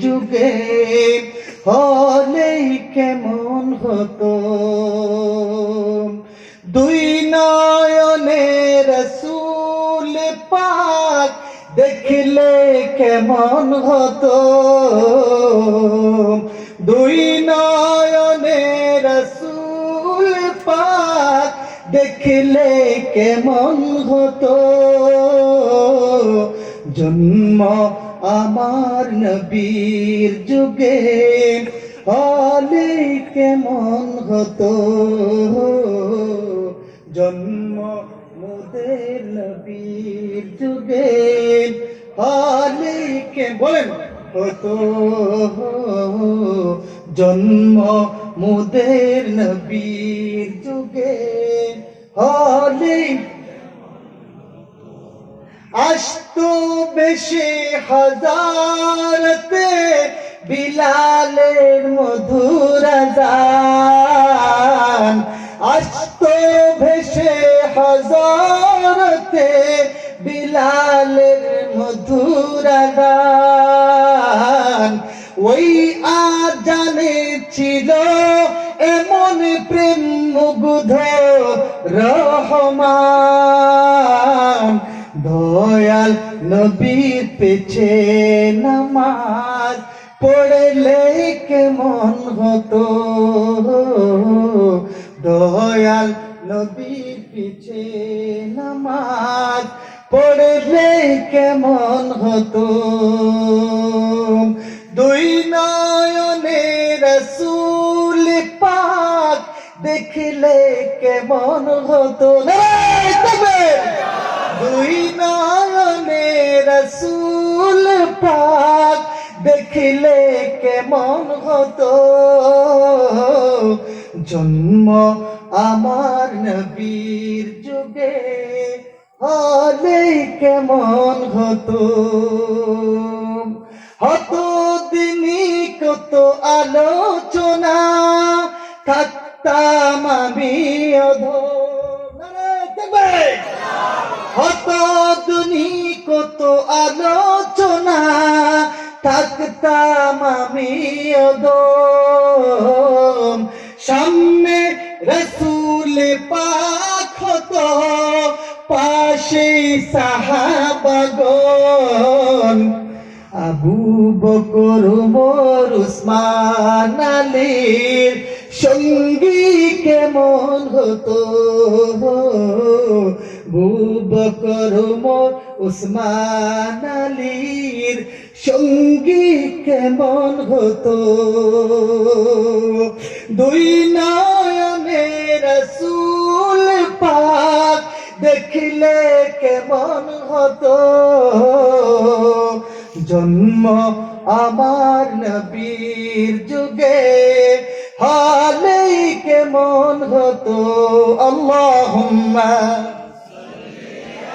যুগে হলেই কেমন হতো? দুই নয়নের রসুল পাক দেখলে কেমন হতো? দুই নয়নের রসুল পাক দেখলে কেমন হতো? জন্ম আমার নবীর যুগে হলে কেমন হতো। জন্ম মোদের নবীর যুগে হলে কে বলেন, হতো। জন্ম মোদের নবীর যুগে হলে আসতো বেশি হাজারতে বিলালের মধুর গান আসতো ভেসে হাজারতে বিলালের মধুর গান ওই আজানে ছিল এমন প্রেম মুগ্ধ রহমান। দয়াল নবীর পেছে নামাজ পড়লে কেমন হতো? দয়াল নবীর পিছে নামাজ পড়লে কেমন হতো? দুই নয়নে রসুল পাক দেখলে কেমন হতো? দুই রসুল পাক দেখিলে কেমন হতো? জন্ম আমার নবীর যুগে হলে কেমন হতো? হতো দিনই কত আলোচনা থাকতাম থাকতাম আমি অদম। সামনে রসুল পাক হতো, পাশে সাহাবাগন আবু বকর মোর উসমান, আলীর সঙ্গী কেমন হতো? আবু বকর মোর উসমান, আলীর সঙ্গী কেমন হতো? দুই নয়নে রসুল পাক দেখলে কেমন হতো? জন্ম আমার নবীর যুগে হলেই কেমন হতো? আল্লাহুম্মা